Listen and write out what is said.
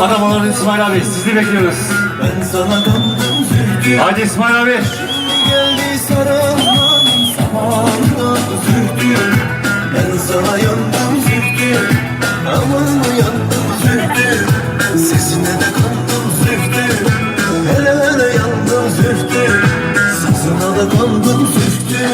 Adam İsmail abi sizi bekliyoruz. Ben sana kandım zühtü Hadi İsmail abi. Geldi sarılmanın zamanı. Zühtü Ben sana yandım zühtü Aman yandım zühtü Sesine de kandım zühtü Hele hele yandım zühtü Sazına da kandım zühtü